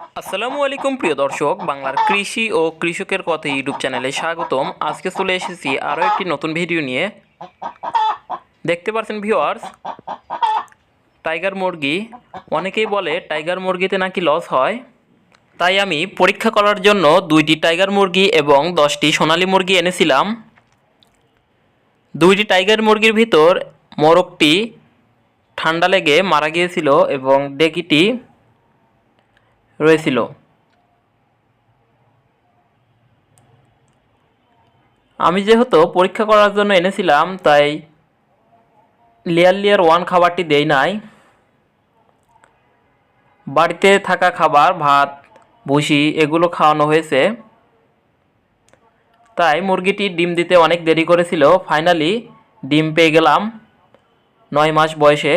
আসসালামু আলাইকুম, প্রিয় দর্শক। বাংলার কৃষি ও কৃষকের কথা ইউটিউব চ্যানেলে স্বাগতম। আজকে চলে এসেছি আরও একটি নতুন ভিডিও নিয়ে। দেখতে পাচ্ছেন ভিউয়ার্স, টাইগার মুরগি। অনেকেই বলে টাইগার মুরগিতে নাকি লস হয়। তাই আমি পরীক্ষা করার জন্য দুইটি টাইগার মুরগি এবং দশটি সোনালী মুরগি এনেছিলাম। দুইটি টাইগার মুরগির ভিতর মোরগটি ঠান্ডা লেগে মারা গিয়েছিল এবং ডেকিটি রয়েছিল। আমি যেহেতু পরীক্ষা করার জন্য এনেছিলাম, তাই লেয়ার লেয়ার ওয়ান খাবারটি দেই নাই। বাড়িতে থাকা খাবার, ভাত, ভুসি এগুলো খাওয়ানো হয়েছে। তাই মুরগিটি ডিম দিতে অনেক দেরি করেছিল। ফাইনালি ডিম পেয়ে গেলাম নয় মাস বয়সে।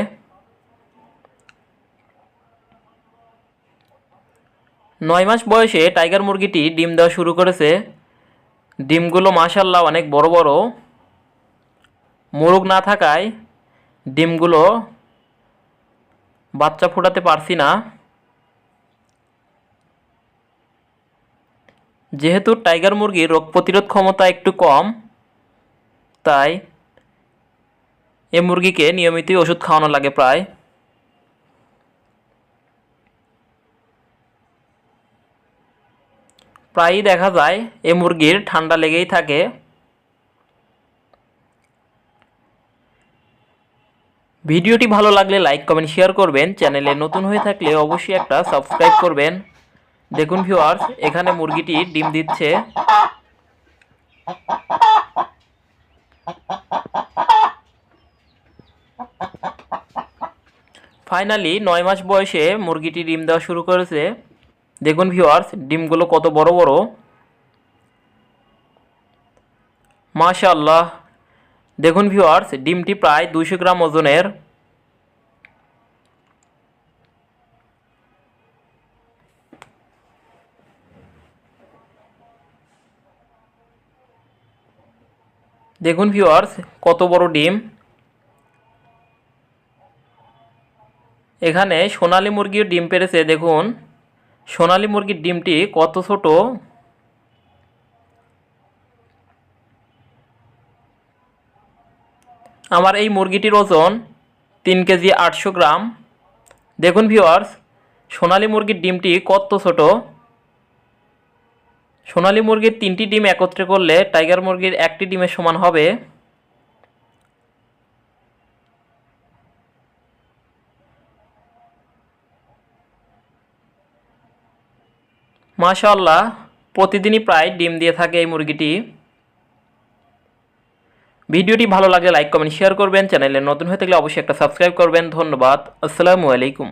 নয় মাস বয়সে টাইগার মুরগিটি ডিম দেওয়া শুরু করেছে। ডিমগুলো মাশাল্লাহ অনেক বড় বড়। মোরগ না থাকায় ডিমগুলো বাচ্চা ফোটাতে পারছি না। যেহেতু টাইগার মুরগির রোগ প্রতিরোধ ক্ষমতা একটু কম, তাই এ মুরগিকে নিয়মিতই ওষুধ খাওয়ানো লাগে প্রায়। প্রায়ই দেখা যায়, এ মুরগির ঠান্ডা লেগেই থাকে। ভিডিওটি ভালো লাগলে লাইক, কমেন্ট, শেয়ার করবেন। চ্যানেলে নতুন হয়ে থাকলে অবশ্যই একটা সাবস্ক্রাইব করবেন। দেখুন ভিউয়ার্স, এখানে মুরগিটি ডিম দিচ্ছে। ফাইনালি নয় মাস বয়সে মুরগিটি ডিম দেওয়া শুরু করেছে। দেখুন ভিউয়ার্স ডিমগুলো কত বড় বড়। মাশাআল্লাহ। দেখুন ভিউয়ার্স ডিমটি প্রায় দুইশো গ্রাম ওজনের। দেখুন ভিউয়ার্স কত বড় ডিম। এখানে সোনালী মুরগির ডিম পেরেছে, দেখুন। সোনালী মুরগির ডিমটি কত ছোট? আমার এই মুরগিটির ওজন তিন কেজি আটশো গ্রাম। দেখুন ভিওয়ার্স সোনালী মুরগির ডিমটি কত ছোট? সোনালী মুরগির তিনটি ডিম একত্রে করলে টাইগার মুরগির একটি ডিমের সমান হবে মাশাআল্লাহ, প্রতিদিনই প্রায় ডিম দিয়ে থাকে এই মুরগিটি। ভিডিওটি ভালো লাগলে লাইক, কমেন্ট, শেয়ার করবেন, চ্যানেলে নতুন হয়ে থাকলে অবশ্যই একটা সাবস্ক্রাইব করবেন। ধন্যবাদ, আসসালামু আলাইকুম।